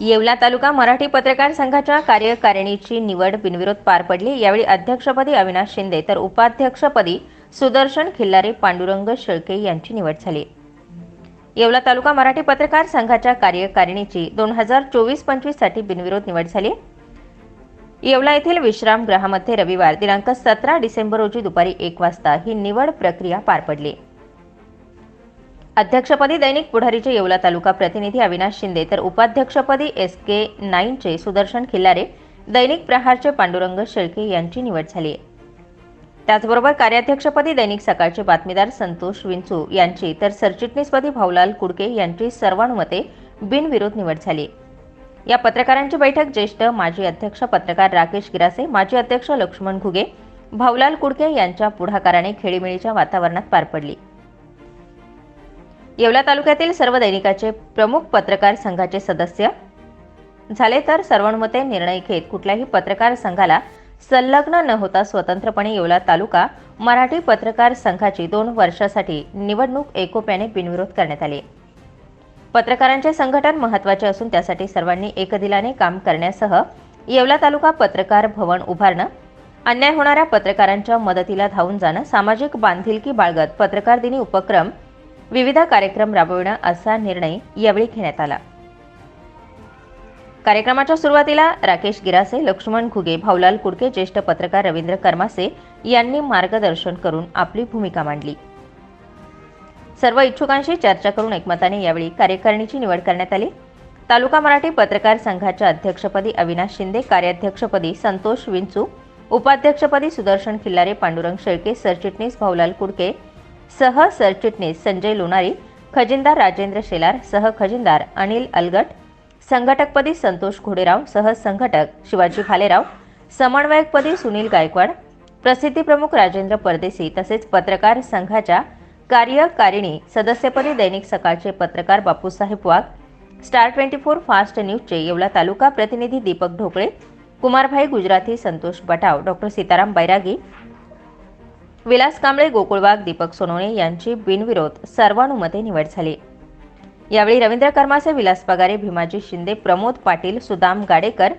येवला तालुका मराठी पत्रकार संघाच्या कार्यकारिणीची निवड बिनविरोध पार पडली. यावेळी अध्यक्षपदी अविनाश शिंदे तर उपाध्यक्षपदी सुदर्शन खिल्लारे पांडुरंग शेळके यांची निवड झाली. येवला तालुका मराठी पत्रकार संघाच्या कार्यकारिणीची दोन हजार चोवीस पंचवीससाठी बिनविरोध निवड झाली. येवला येथील विश्रामगृहामध्ये रविवार दिनांक सतरा डिसेंबर रोजी दुपारी एक वाजता ही निवड प्रक्रिया पार पडली. अध्यक्षपदी दैनिक पुढारीचे येवला तालुका प्रतिनिधी अविनाश शिंदे तर उपाध्यक्षपदी एस के नाईनचे सुदर्शन खिल्लारे दैनिक प्रहारचे पांडुरंग शेळके यांची निवड झाली त्याचबरोबर कार्याध्यक्षपदी दैनिक सकाळचे बातमीदार संतोष विंचू यांची तर सरचिटणीसपदी भाऊलाल कुडके यांची सर्वानुमते बिनविरोध निवड झाली या पत्रकारांची बैठक ज्येष्ठ माजी अध्यक्ष पत्रकार राकेश गिरासे माजी अध्यक्ष लक्ष्मण घुगे भाऊलाल कुडके यांच्या पुढाकाराने खेळीमेळीच्या वातावरणात पार पडली. येवला तालुक्यातील सर्व दैनिकाचे प्रमुख पत्रकार संघाचे सदस्य. झाले तर सर्वानुमते निर्णय घेत कुठल्याही पत्रकार संघाला संलग्न न होता स्वतंत्रपणे येवला तालुका मराठी पत्रकार संघाची दोन वर्षासाठी निवडणूक एकोप्याने बिनविरोध करण्यात आली. पत्रकारांचे संघटन महत्त्वाचे असून त्यासाठी सर्वांनी एकदिलाने काम करण्यासह येवला तालुका पत्रकार भवन उभारणं अन्याय होणाऱ्या पत्रकारांच्या मदतीला धावून जाणं सामाजिक बांधिलकी बाळगत पत्रकार दिनी उपक्रम विविध कार्यक्रम राबविणं असा निर्णय यावेळी घेण्यात आला. कार्यक्रमाच्या सुरुवातीला राकेश गिरासे लक्ष्मण घुगे भाऊलाल कुडके ज्येष्ठ पत्रकार रवींद्र कर्मासे यांनी मार्गदर्शन करून आपली भूमिका मांडली. सर्व इच्छुकांशी चर्चा करून एकमताने यावेळी कार्यकारिणीची निवड करण्यात आली. तालुका मराठी पत्रकार संघाच्या अध्यक्षपदी अविनाश शिंदे कार्याध्यक्षपदी संतोष विंचू उपाध्यक्षपदी सुदर्शन खिल्लारे पांडुरंग शेळके सरचिटणीस भाऊलाल कुडके सह सरचिटणीस संजय लोणारी खजिनदार राजेंद्र शेलार सह खजिनदार अनिल अलगट संघटकपदी संतोष घोडेराव सह संघटक शिवाजी भालेराव समन्वयकपदी सुनील गायकवाड प्रसिद्धी प्रमुख राजेंद्र परदेसी तसेच पत्रकार संघाच्या कार्यकारिणी सदस्यपदी दैनिक सकाळचे पत्रकार Bapusaheb Wagh star twenty four fast न्यूजचे Yeola तालुका प्रतिनिधी दीपक ढोकळे कुमारभाई गुजराती संतोष बटाव डॉक्टर सीताराम बैरागी विलास कांबळे गोकुळवाग दीपक सोनवणे यांची बिनविरोध सर्वानुमते निवड झाली. यावेळी रवींद्र कर्मासे विलास पगारे भीमाजी शिंदे प्रमोद पाटील सुदाम गाडेकर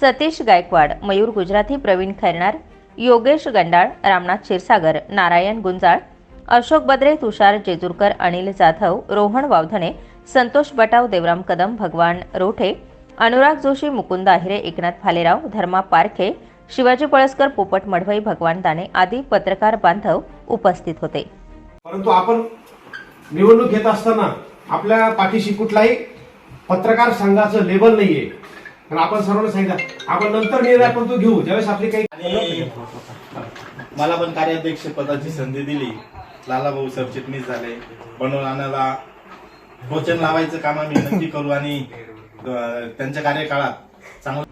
सतीश गायकवाड मयूर गुजराती प्रवीण खैरणार योगेश गंडाळ रामनाथ क्षीरसागर नारायण गुंजाळ अशोक बद्रे तुषार जेजूरकर अनिल जाधव रोहन वावधने संतोष बटाव देवराम कदम भगवान रोठे अनुराग जोशी मुकुंद आहिरे एकनाथ भालेराव धर्मा पारखे शिवाजी पळसकर पोपट मढवई भगवान दाने आदी पत्रकार बांधव उपस्थित होते. परंतु आपण निवडणूक घेत असताना आपल्या पाठीशी कुठलाही पत्रकार संघाचं लेबल नाहीये. पण आपण सर्वांना सांगितलं आपण नंतर निर्णय आपण तो घेऊ. ज्यावेळेस आपली काही मला पण कार्याध्यक्ष पदाची संधी दिली. लाला भाऊ सरचिटणीस झाले. बनवलानाला वचन लावायचं काम आम्ही नक्की करू आणि त्यांच्या कार्यकाळात चांगलं